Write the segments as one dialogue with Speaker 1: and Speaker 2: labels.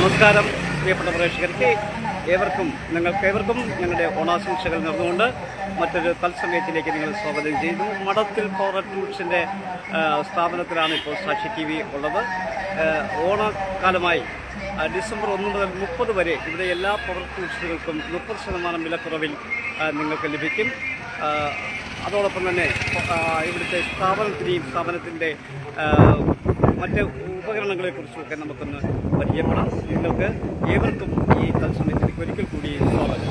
Speaker 1: നമസ്കാരം പ്രിയപ്പെട്ട പ്രേക്ഷകർക്ക്. ഏവർക്കും നിങ്ങൾക്ക് ഏവർക്കും ഞങ്ങളുടെ ഓണാശംസകൾ നേർന്നുകൊണ്ട് മറ്റൊരു തത്സമയത്തിലേക്ക് നിങ്ങൾ സ്വാഗതം ചെയ്യുന്നു. മഠത്തിൽ പവർ ടൂൾസിന്റെ സ്ഥാപനത്തിലാണ് ഇപ്പോൾ സാക്ഷി ടി വി ഉള്ളത്. ഓണക്കാലമായി ഡിസംബർ ഒന്ന് മുതൽ മുപ്പത് വരെ ഇവിടെ എല്ലാ പവർ ടൂൾസുകൾക്കും മുപ്പത് ശതമാനം വിലക്കുറവിൽ നിങ്ങൾക്ക് ലഭിക്കും. അതോടൊപ്പം തന്നെ ഇവിടുത്തെ സ്ഥാപനത്തിനെയും സ്ഥാപനത്തിന്റെ മറ്റ് ഉപകരണങ്ങളെ കുറിച്ചുമൊക്കെ നമുക്കൊന്ന് പരിചയപ്പെടാം. നിങ്ങൾക്ക് ഏവർക്കും ഈ തത്സമയത്തിലേക്ക് ഒരിക്കൽ കൂടി സ്വാഗതം.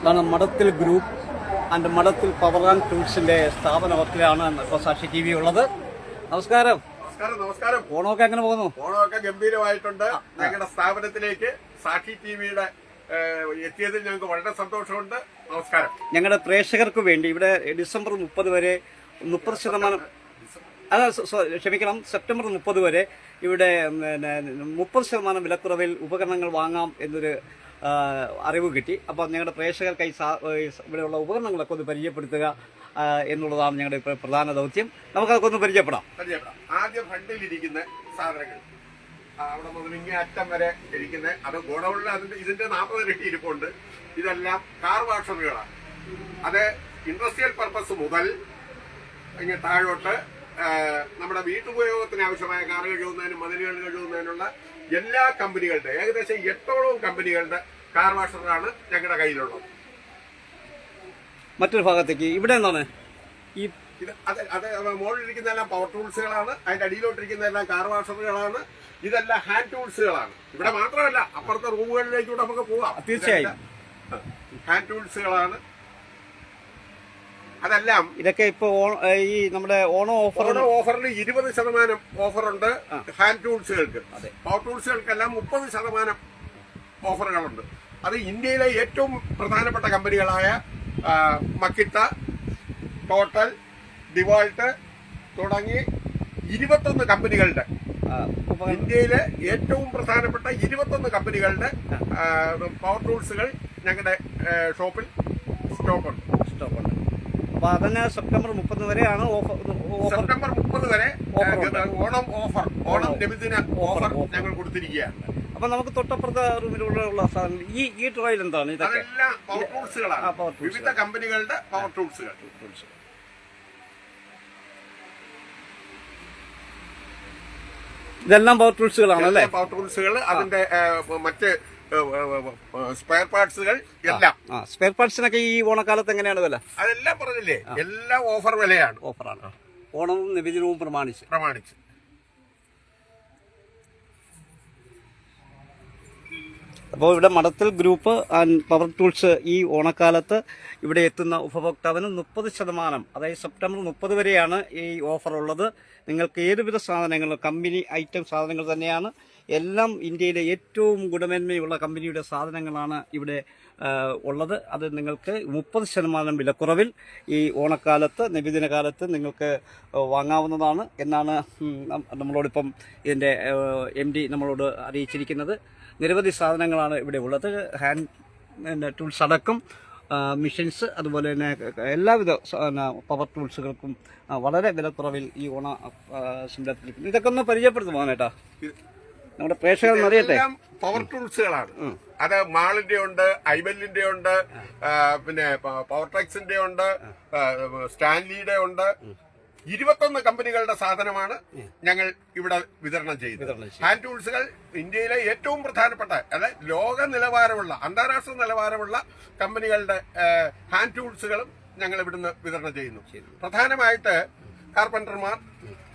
Speaker 1: ഇതാണ് Madathil group and Madathil power and ടൂൾസിന്റെ സ്ഥാപനത്തിലാണ് നൃത്തസാക്ഷി സാക്ഷി ടി വി ഉള്ളത്. നമസ്കാരം.
Speaker 2: നമസ്കാരം നമസ്കാരം.
Speaker 1: ഓണമൊക്കെ എങ്ങനെ പോകുന്നു?
Speaker 2: ഓണമൊക്കെ ഗംഭീരമായിട്ടുണ്ട്. ഞങ്ങളുടെ സ്ഥാപനത്തിലേക്ക് സാക്ഷി ടിവിയുടെ എത്തിയതിൽ ഞങ്ങൾക്ക് വളരെ സന്തോഷമുണ്ട്. നമസ്കാരം.
Speaker 1: ഞങ്ങളുടെ പ്രേക്ഷകർക്ക് വേണ്ടി ഇവിടെ ഡിസംബർ മുപ്പത് വരെ മുപ്പത് ശതമാനം സ- ക്ഷമിക്കണം. സെപ്റ്റംബർ മുപ്പത് വരെ ഇവിടെ മുപ്പത് ശതമാനം വിലക്കുറവിൽ ഉപകരണങ്ങൾ വാങ്ങാം എന്നൊരു അറിവ് കിട്ടി. അപ്പോൾ ഞങ്ങളുടെ പ്രേക്ഷകർക്കായി ഇവിടെയുള്ള ഉപകരണങ്ങളൊക്കെ ഒന്ന് പരിചയപ്പെടുത്തുക എന്നുള്ളതാണ് ഞങ്ങളുടെ പ്രധാന ദൗത്യം. നമുക്കതൊക്കെ ഒന്ന് പരിചയപ്പെടാം.
Speaker 2: പരിചയപ്പെടാം. ആദ്യം ഫണ്ടിലിരിക്കുന്ന സാധനങ്ങൾ. അവിടെ മുതൽ ഇങ്ങനെ അറ്റം വരെ ഇരിക്കുന്ന. അത് ഗോഡൗണിൽ അതിന്റെ ഇതിന്റെ നാൽപ്പത് ഇരട്ടി ഇരിപ്പുണ്ട്. ഇതെല്ലാം കാർ വാഷറുകളാണ്. അത് ഇൻഡസ്ട്രിയൽ പർപ്പസ് മുതൽ ഇങ്ങനെ താഴോട്ട് വീട്ടുപയോഗത്തിന് ആവശ്യമായ കാറുകൾ കഴുകുന്നതിനും മതിലുകൾ കഴുകുന്നതിനുള്ള എല്ലാ കമ്പനികളുടെ ഏകദേശം എട്ടോളം കമ്പനികളുടെ കാർ വാഷറാണ് ഞങ്ങളുടെ കയ്യിലുള്ളത്.
Speaker 1: മറ്റൊരു ഭാഗത്തേക്ക്. ഇവിടെ എന്താണ്? ഈ
Speaker 2: ഇത് അത് അത് മുകളിലിരിക്കുന്നതെല്ലാം പവർ ടൂൾസുകളാണ് അതിന്റെ അടിയിലോട്ടിരിക്കുന്നതെല്ലാം കാർ വാഷറുകളാണ് ഇതെല്ലാം ഹാൻഡ് ടൂൾസുകളാണ് ഇവിടെ മാത്രമല്ല അപ്പുറത്തെ റൂമുകളിലേക്കൂടെ നമുക്ക് പോവാം
Speaker 1: തീർച്ചയായും.
Speaker 2: ഹാൻഡ് ടൂൾസുകളാണ് അതെല്ലാം
Speaker 1: ഇതൊക്കെ ഇപ്പൊ ഈ നമ്മുടെ ഓണം ഓഫർ
Speaker 2: ഓഫറിൽ ഇരുപത് ശതമാനം ഓഫറുണ്ട് ഹാൻഡ് ടൂൾസുകൾക്ക്. പവർ ടൂൾസുകൾക്കെല്ലാം മുപ്പത് ശതമാനം ഓഫറുകളുണ്ട്. അത് ഇന്ത്യയിലെ ഏറ്റവും പ്രധാനപ്പെട്ട കമ്പനികളായ മക്കിട്ട ടോട്ടൽ ഡിവാൾട്ട് തുടങ്ങി ഇരുപത്തൊന്ന് കമ്പനികളുടെ ഇന്ത്യയിലെ ഏറ്റവും പ്രധാനപ്പെട്ട ഇരുപത്തൊന്ന് കമ്പനികളുടെ പവർ ടൂൾസുകൾ ഞങ്ങളുടെ ഷോപ്പിൽ സ്റ്റോക്കുണ്ട്.
Speaker 1: സ്റ്റോക്കുണ്ട്. അപ്പോൾ അതന്നെ സെപ്റ്റംബർ മുപ്പത് വരെയാണ് ഓഫർ
Speaker 2: സെപ്റ്റംബർ മുപ്പത് വരെ ഓണം ഓഫർ ഓണം നബിദിന ഓഫർ. ഞങ്ങൾ കൊടുത്തിരിക്കുകയാണ്.
Speaker 1: അപ്പൊ നമുക്ക് തൊട്ടപ്പുറത്തെ റൂമിലുള്ള സാധനം ഈ ഈ ട്രോയിൽ എന്താണ് ഇതൊക്കെ?
Speaker 2: അതെല്ലാം പവർ ടൂൾസുകളാണ് വിവിധ കമ്പനികളുടെ പവർ ടൂൾസുകൾ
Speaker 1: ഇതെല്ലാം പവർ ടൂൾസുകളാണ് അല്ലേ
Speaker 2: പവർ ടൂൾസുകൾ അതിന്റെ മറ്റ് സ്പെയർ പാർട്സുകൾ എല്ലാം.
Speaker 1: സ്പെയർ പാർട്സിനൊക്കെ ഈ ഓണക്കാലത്ത് എങ്ങനെയാണ് വില?
Speaker 2: അതെല്ലാം പറഞ്ഞില്ലേ? എല്ലാം ഓഫർ വിലയാണ്.
Speaker 1: ഓഫറാണ് ഓണവും നിബിദിനവും പ്രമാണിച്ച്.
Speaker 2: പ്രമാണിച്ച്.
Speaker 1: അപ്പോൾ ഇവിടെ മടത്തിൽ ഗ്രൂപ്പ് ആൻഡ് പവർ ടൂൾസ് ഈ ഓണക്കാലത്ത് ഇവിടെ എത്തുന്ന ഉപഭോക്താവിന് മുപ്പത് ശതമാനം അതായത് സെപ്റ്റംബർ മുപ്പത് വരെയാണ് ഈ ഓഫർ ഉള്ളത്. നിങ്ങൾക്ക് ഏതുവിധ സാധനങ്ങളും കമ്പനി ഐറ്റം സാധനങ്ങൾ തന്നെയാണ് എല്ലാം ഇന്ത്യയിലെ ഏറ്റവും ഗുണമേന്മയുള്ള കമ്പനിയുടെ സാധനങ്ങളാണ് ഇവിടെ ഉള്ളത്. അത് നിങ്ങൾക്ക് മുപ്പത് ശതമാനം വിലക്കുറവിൽ ഈ ഓണക്കാലത്ത് നബിദിന കാലത്ത് നിങ്ങൾക്ക് വാങ്ങാവുന്നതാണ് എന്നാണ് നമ്മളോടിപ്പം ഇതിന്റെ എം ഡി നമ്മളോട് അറിയിച്ചിരിക്കുന്നത്. നിരവധി സാധനങ്ങളാണ് ഇവിടെ ഉള്ളത്. ഹാൻഡ് ടൂൾസ് അടക്കം മിഷൻസ് അതുപോലെ തന്നെ എല്ലാവിധ പവർ ടൂൾസുകൾക്കും വളരെ വിലക്കുറവിൽ ഈ ഓണ സംരംഭത്തിൽ ഇതൊക്കെ ഒന്ന് പരിചയപ്പെടുത്തുമോ കേട്ടാ നമ്മുടെ പ്രേക്ഷകർ അറിയട്ടെ.
Speaker 2: പവർ ടൂൾസുകളാണ് അത് മാളിന്റെ ഉണ്ട് ഐബെല്ലിന്റെ ഉണ്ട് പിന്നെ പവർ ടെക്സിന്റെ ഉണ്ട് സ്റ്റാൻലിയുടെ ഉണ്ട്. ഇരുപത്തൊന്ന് കമ്പനികളുടെ സാധനമാണ് ഞങ്ങൾ ഇവിടെ വിതരണം ചെയ്യുന്നത് ഹാൻഡ് ടൂൾസുകൾ ഇന്ത്യയിലെ ഏറ്റവും പ്രധാനപ്പെട്ട അതായത് ലോക നിലവാരമുള്ള അന്താരാഷ്ട്ര നിലവാരമുള്ള കമ്പനികളുടെ ഹാൻഡ് ടൂൾസുകളും ഞങ്ങൾ ഇവിടുന്ന് വിതരണം ചെയ്യുന്നു. പ്രധാനമായിട്ട് കാർപ്പന്റർമാർ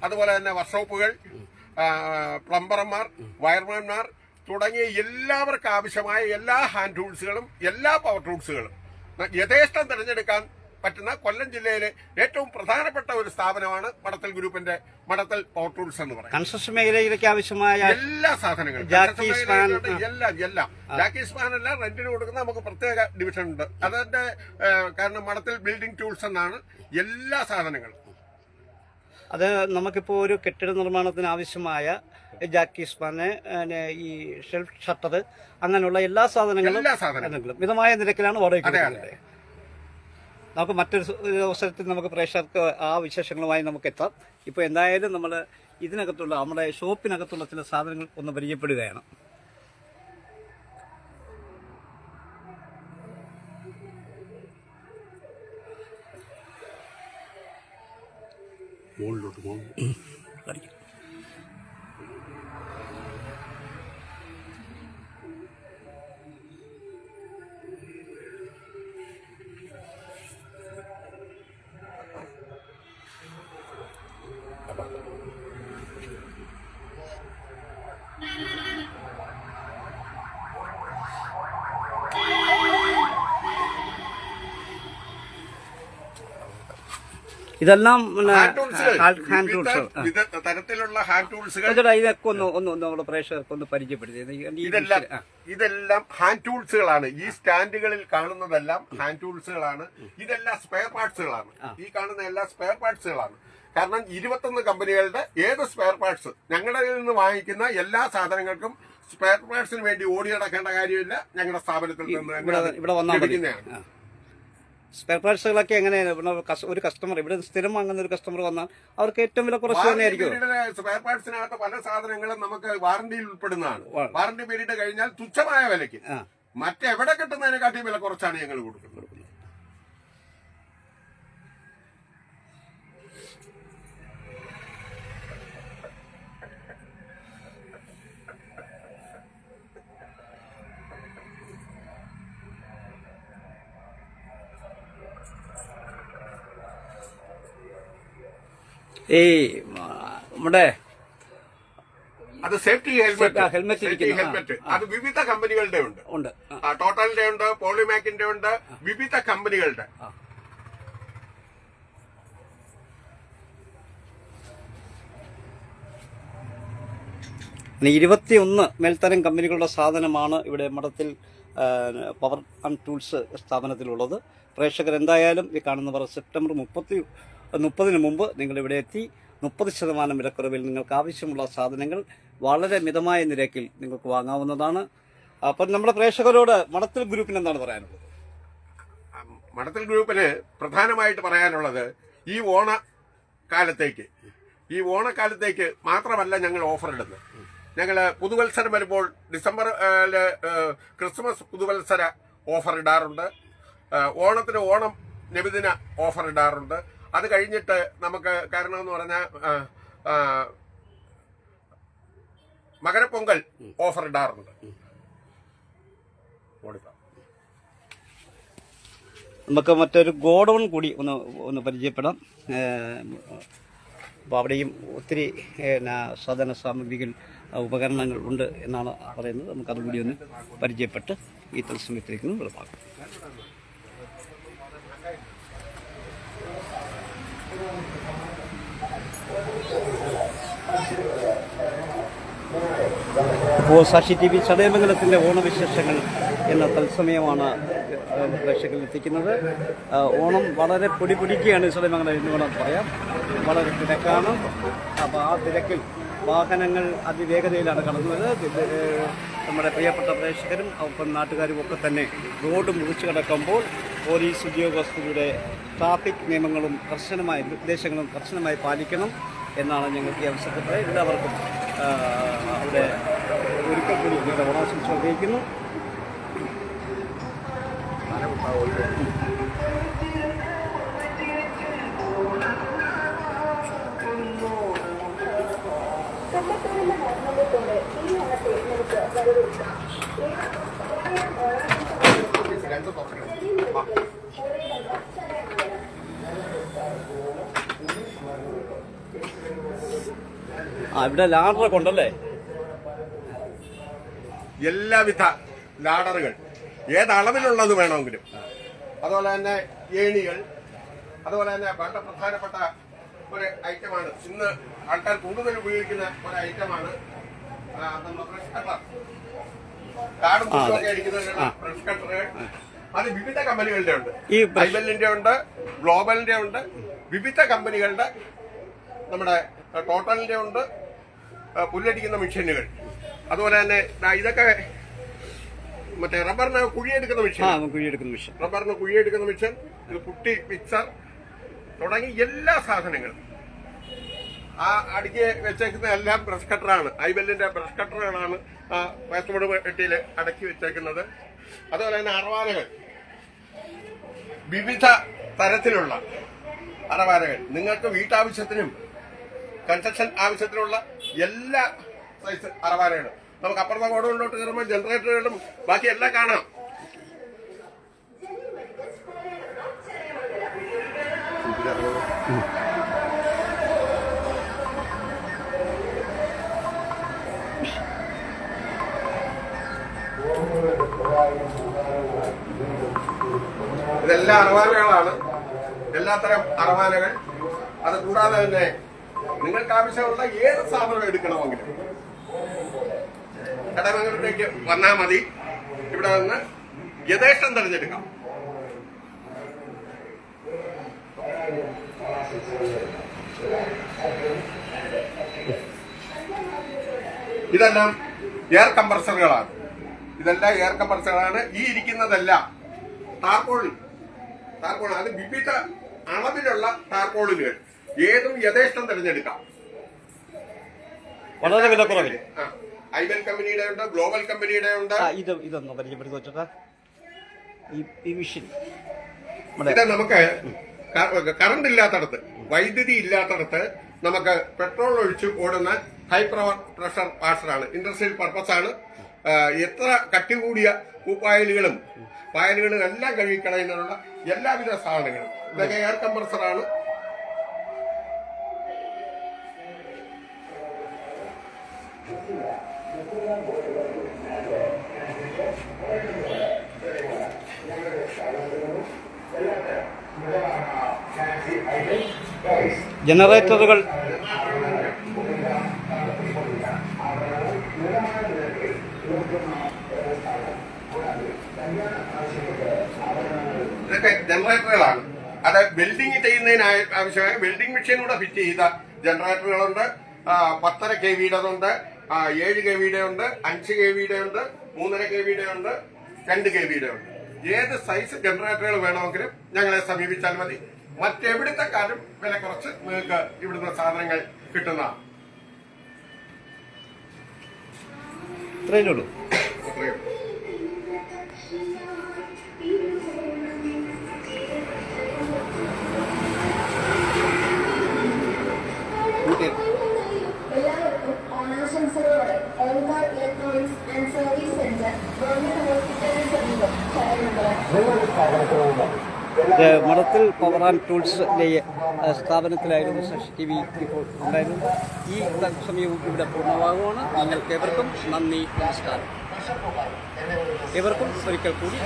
Speaker 2: അതുപോലെ തന്നെ വർക്ക്ഷോപ്പുകൾ പ്ലംബർമാർ വയർമാൻമാർ തുടങ്ങിയ എല്ലാവർക്കും ആവശ്യമായ എല്ലാ ഹാൻഡ് ടൂൾസുകളും എല്ലാ പവർ ടൂൾസുകളും യഥേഷ്ടം തിരഞ്ഞെടുക്കാൻ പറ്റുന്ന കൊല്ലം ജില്ലയിലെ ഏറ്റവും പ്രധാനപ്പെട്ട ഒരു സ്ഥാപനമാണ് മടത്തൽ ഗ്രൂപ്പിന്റെ മടത്തൽ പവർ ടൂൾസ് എന്ന് പറയുന്നത്.
Speaker 1: കൺസ്ട്രക്ഷൻ മേഖലയിലേക്ക് ആവശ്യമായ
Speaker 2: എല്ലാ സാധനങ്ങളും. എല്ലാം എല്ലാം. ജാക്കി സ്പാൻ എല്ലാം റെന്റിന് കൊടുക്കുന്ന നമുക്ക് പ്രത്യേക ഡിവിഷൻ ഉണ്ട്. അതിന്റെ കാരണം മടത്തൽ ബിൽഡിംഗ് ടൂൾസ് എന്നാണ് എല്ലാ സാധനങ്ങളും.
Speaker 1: അത് നമുക്കിപ്പോൾ ഒരു കെട്ടിട നിർമ്മാണത്തിന് ആവശ്യമായ ജാക്കി സ്പാന് ഈ ഷെൽഫ് ഷട്ടർ അങ്ങനെയുള്ള എല്ലാ സാധനങ്ങളും മിതമായ നിരക്കിലാണ് വാടക നമുക്ക് മറ്റൊരു അവസരത്തിൽ നമുക്ക് പ്രേക്ഷകർക്ക് ആ വിശേഷങ്ങളുമായി നമുക്ക് എത്താം ഇപ്പോൾ എന്തായാലും നമ്മൾ ഇതിനകത്തുള്ള നമ്മുടെ ഷോപ്പിനകത്തുള്ള ചില സാധനങ്ങൾ ഒന്ന് പരിചയപ്പെടുകയാണ്.
Speaker 2: മുകളിലോട്ട് പോകും
Speaker 1: കാണിക്കാം. ഇതെല്ലാം
Speaker 2: ഹാൻഡ്
Speaker 1: ടൂൾസ്
Speaker 2: തരത്തിലുള്ള ഹാൻഡ് ടൂൾസുകൾ
Speaker 1: ഇതൊക്കെ ഒന്ന് ഒന്ന് നമ്മുടെ പ്രേക്ഷകർക്ക് ഒന്ന് പരിചയപ്പെടുത്തി
Speaker 2: ഇതെല്ലാം ഇതെല്ലാം ഹാൻഡ് ടൂൾസുകളാണ് ഈ സ്റ്റാൻഡുകളിൽ കാണുന്നതെല്ലാം ഹാൻഡ് ടൂൾസുകളാണ് ഇതെല്ലാം സ്പെയർ പാർട്സുകളാണ് ഈ കാണുന്ന എല്ലാ സ്പെയർ പാർട്സുകളാണ് കാരണം ഇരുപത്തൊന്ന് കമ്പനികളുടെ ഏത് സ്പെയർ പാർട്സ് ഞങ്ങളുടെ നിന്ന് വാങ്ങിക്കുന്ന എല്ലാ സാധനങ്ങൾക്കും സ്പെയർ പാർട്സിന് വേണ്ടി ഓടി നടക്കേണ്ട കാര്യമില്ല. ഞങ്ങളുടെ സ്ഥാപനത്തിൽ നിന്ന്
Speaker 1: ഇവിടെ വന്നിരിക്കുന്നതാണ് വന്നാൽ സ്പെയർ പാർട്സുകളൊക്കെ എങ്ങനെയാണ്? ഇവിടെ ഒരു കസ്റ്റമർ ഇവിടെ സ്ഥിരം വാങ്ങുന്ന ഒരു കസ്റ്റമർ വന്നാൽ അവർക്ക് ഏറ്റവും വില കുറച്ച് തന്നെയായിരിക്കും
Speaker 2: സ്പെയർ പാർട്സിനകത്ത് പല സാധനങ്ങളും നമുക്ക് വാറന്റിയിൽ ഉൾപ്പെടുന്നതാണ്.
Speaker 1: വാറണ്ടി
Speaker 2: വാറന്റി പീരീഡ് കഴിഞ്ഞാൽ തുച്ഛമായ വിലയ്ക്ക്. മറ്റെവിടെ കിട്ടുന്നതിനെക്കാട്ടി വില കുറച്ചാണ് ഞങ്ങൾ കൊടുക്കുന്നത്.
Speaker 1: ഈ നമ്മുടെ
Speaker 2: അത് safety helmet
Speaker 1: helmet helmet
Speaker 2: helmet അത് വിവിധ കമ്പനികളുടെ ഉണ്ട്.
Speaker 1: ഉണ്ട്.
Speaker 2: ടോട്ടലിന്റെ ഉണ്ട് പോളിമാക്കിന്റെ ഉണ്ട് വിവിധ കമ്പനികളുടെ.
Speaker 1: ഇരുപത്തിയൊന്ന് മേൽത്തരം കമ്പനികളുടെ സാധനമാണ് ഇവിടെ മഠത്തിൽ പവർ ആൻഡ് ടൂൾസ് സ്ഥാപനത്തിലുള്ളത്. പ്രേക്ഷകർ എന്തായാലും ഈ കാണുന്നവർ സെപ്റ്റംബർ മുപ്പത്തി മുപ്പതിന് മുമ്പ് നിങ്ങൾ ഇവിടെ എത്തി മുപ്പത് ശതമാനം വിലക്കുറവിൽ നിങ്ങൾക്ക് ആവശ്യമുള്ള സാധനങ്ങൾ വളരെ മിതമായ നിരക്കിൽ നിങ്ങൾക്ക് വാങ്ങാവുന്നതാണ്. അപ്പം നമ്മുടെ പ്രേക്ഷകരോട് മടത്തിൽ ഗ്രൂപ്പിന് എന്താണ് പറയാനുള്ളത്?
Speaker 2: മടത്തിൽ ഗ്രൂപ്പിന് പ്രധാനമായിട്ട് പറയാനുള്ളത് ഈ ഓണ കാലത്തേക്ക് ഈ ഓണക്കാലത്തേക്ക് മാത്രമല്ല ഞങ്ങൾ ഓഫർ ഇടുന്നത്. ഞങ്ങൾ പുതുവത്സരം വരുമ്പോൾ ഡിസംബർ ക്രിസ്മസ് പുതുവത്സര ഓഫർ ഇടാറുണ്ട്. ഓണത്തിന് ഓണം നബിദിന ഓഫർ ഇടാറുണ്ട്. അത് കഴിഞ്ഞിട്ട് നമുക്ക് കാരണം എന്ന് പറഞ്ഞാൽ മകരപ്പൊങ്കൽ ഓഫർ ഇടാറുണ്ട്.
Speaker 1: നമുക്ക് മറ്റൊരു ഗോഡൗൺ കൂടി ഒന്ന് ഒന്ന് പരിചയപ്പെടാം. അപ്പോൾ അവിടെയും ഒത്തിരി സാധന സാമഗ്രികൾ ഉപകരണങ്ങൾ ഉണ്ട് എന്നാണ് പറയുന്നത്. നമുക്കതും കൂടി ഒന്ന് പരിചയപ്പെട്ട് ഈ തത്സമയത്തിലേക്ക് ഇപ്പോൾ സാക്ഷി ടി വി ചടയമംഗലത്തിന്റെ ഓണവിശേഷങ്ങൾ എന്ന തത്സമയമാണ് പ്രേക്ഷകരിൽ എത്തിക്കുന്നത്. ഓണം വളരെ പൊടി പൊടിക്കുകയാണ് ചടയമംഗലം എന്ന് വേണം പറയാം. വളരെ തിരക്കാണ്. അപ്പോൾ ആ തിരക്കിൽ വാഹനങ്ങൾ അതിവേഗതയിലാണ് കടന്നത്. നമ്മുടെ പ്രിയപ്പെട്ട പ്രേക്ഷകരും ഒപ്പം നാട്ടുകാരും ഒക്കെ തന്നെ റോഡ് മുറിച്ചു കിടക്കുമ്പോൾ പോലീസ് ഉദ്യോഗസ്ഥരുടെ ട്രാഫിക് നിയമങ്ങളും കർശനമായ നിർദ്ദേശങ്ങളും കർശനമായി പാലിക്കണം എന്നാണ് ഞങ്ങൾക്ക് ഈ അവസരത്തിൽ. എല്ലാവർക്കും അവിടെ ഒരിക്കൽ കൂടി ഓണാശംസ അറിയിക്കുന്നു.
Speaker 3: ഈ
Speaker 1: ഇവിടെ ലാഡറൊക്കെ ഉണ്ടല്ലേ
Speaker 2: എല്ലാവിധ ലാഡറുകൾ ഏതളവിലുള്ളത് വേണമെങ്കിലും. അതുപോലെ തന്നെ ഏണികൾ. അതുപോലെ തന്നെ വളരെ പ്രധാനപ്പെട്ട ഒരു ഐറ്റമാണ്. ഇന്ന് ആൾക്കാർ കൂടുതൽ ഉപയോഗിക്കുന്ന ഒരു ഐറ്റമാണ് ആ, നമ്മുടെ ബ്രഷ് കട്ടർ കാടും
Speaker 1: ആ, അതെ.
Speaker 2: ഒക്കെ അടിക്കുന്ന ബ്രഷ് കട്ടറുകൾ അത് വിവിധ കമ്പനികളുടെ ഉണ്ട്.
Speaker 1: ഈ
Speaker 2: ബൈബലിന്റെ ഉണ്ട് ഗ്ലോബലിന്റെ ഉണ്ട് വിവിധ കമ്പനികളുടെ നമ്മുടെ ടോട്ടലിന്റെ ഉണ്ട് പുല്ലടിക്കുന്ന മെഷീനുകൾ. അതുപോലെ തന്നെ ഇതൊക്കെ മറ്റേ റബ്ബറിന് കുഴിയെടുക്കുന്ന മിഷൻ
Speaker 1: കുഴിയെടുക്കുന്ന മിഷൻ
Speaker 2: റബ്ബറിന് കുഴിയെടുക്കുന്ന മിഷൻ ഇത് പുട്ടി മിക്സർ തുടങ്ങി എല്ലാ സാധനങ്ങളും. ആ അടുക്കി വെച്ചേക്കുന്ന എല്ലാം ബ്രഷ് കട്ടറാണ് ഐബെല്ലിന്റെ ബ്രഷ് കട്ടറുകളാണ് ആ വേസ്റ്റ്വുഡ് വെട്ടിയിൽ അടക്കി വെച്ചേക്കുന്നത്. അതുപോലെ തന്നെ അറവാനകൾ. വിവിധ തരത്തിലുള്ള അറവാനകൾ. നിങ്ങൾക്ക് വീട്ടാവശ്യത്തിനും കൺസ്ട്രക്ഷൻ ആവശ്യത്തിനുള്ള എല്ലാ സൈസ് അറവാനകളും നമുക്ക് അപ്പുറത്തെ ഗോഡൗണിലോട്ട് കയറുമ്പോൾ ജനറേറ്ററുകളും ബാക്കി എല്ലാം കാണാം. ഇതെല്ലാം അറവാനകളാണ് എല്ലാത്തരം അറവാനകൾ അത് കൂടാതെ തന്നെ നിങ്ങൾക്ക് ആവശ്യമുള്ള ഏത് സാധനം എടുക്കണമെങ്കിലും. കടമംഗലത്തേക്ക് വന്നാൽ മതി. ഇവിടെ നിന്ന് യഥേഷ്ടം തെരഞ്ഞെടുക്കാം. ഇതെല്ലാം എയർ കംപ്രസറുകളാണ്. ഇതെല്ലാം എയർ കംപ്രസറുകളാണ്. ഈ ഇരിക്കുന്നതല്ല ടാർപോളിൻ. താർക്കോൾ അത് വിവിധ അളവിലുള്ള ടാർപോളിനുകൾ. ഏതും യഥേഷ്ടം തിരഞ്ഞെടുക്കാം.
Speaker 1: വളരെ വിലക്കുറവിൽ.
Speaker 2: ആ, ഐബൽ കമ്പനിയുടെ ഉണ്ട് ഗ്ലോബൽ കമ്പനിയുടെ ഉണ്ട്.
Speaker 1: ഇത് ഇതൊന്ന് പരിചയപ്പെടുത്തി വെച്ചിട്ട് ഈ മിഷൻ
Speaker 2: ഇത് നമുക്ക് കറണ്ട് ഇല്ലാത്തടത്ത് വൈദ്യുതി ഇല്ലാത്തടത്ത് നമുക്ക് പെട്രോൾ ഒഴിച്ച് ഓടുന്ന ഹൈ പ്രഷർ വാഷറാണ് ഇൻഡസ്ട്രിയൽ പർപ്പസ് ആണ്. എത്ര കട്ടി കൂടിയ പൂപ്പായലുകളും പായലുകളും എല്ലാം കഴുകിക്കളയുന്നതിനുള്ള എല്ലാവിധ സാധനങ്ങളും. ഇതൊക്കെ എയർ കംപ്രസറാണ്
Speaker 1: ജനറേറ്ററുകൾ
Speaker 2: ഇതൊക്കെ ജനറേറ്ററുകളാണ്. അത് വെൽഡിംഗ് ചെയ്യുന്നതിനായി ആവശ്യമായ വെൽഡിംഗ് മെഷീൻ കൂടെ ഫിറ്റ് ചെയ്ത ജനറേറ്ററുകളുണ്ട്. പത്തര കെ വിയുടെതുണ്ട് ഏഴ് കെ വിയുടെ ഉണ്ട് അഞ്ച് കെ വിയുടെ ഉണ്ട് മൂന്നര കെ വിയുടെ ഉണ്ട് രണ്ട് കെ വിയുടെ ഉണ്ട് ഏത് സൈസ് ജനറേറ്ററുകൾ വേണമെങ്കിലും ഞങ്ങളെ സമീപിച്ചാൽ മതി. മറ്റെവിടുത്തെ കാര്യം വില കുറച്ച് നിങ്ങൾക്ക് ഇവിടുന്ന് സാധനങ്ങൾ കിട്ടുന്നതാണ്
Speaker 1: ഇത്രയേ ഉള്ളൂ.
Speaker 3: ഓണാശംസകളോടെ electronics and service centre government ഹോസ്പിറ്റലിന് സമീപം.
Speaker 1: മഠത്തിൽ പവർ ആൻഡ് ടൂൾസ് ഏഹ്, സ്ഥാപനത്തിലായിരുന്നു ശശി ടി വി ഇപ്പോൾ ഉണ്ടായിരുന്നത്. ഈ സമയവും ഇവിടെ പൂർണമാകുവാണ്. നിങ്ങൾക്ക് ഏവർക്കും നന്ദി നമസ്കാരം. ഏവർക്കും ഒരിക്കൽ കൂടി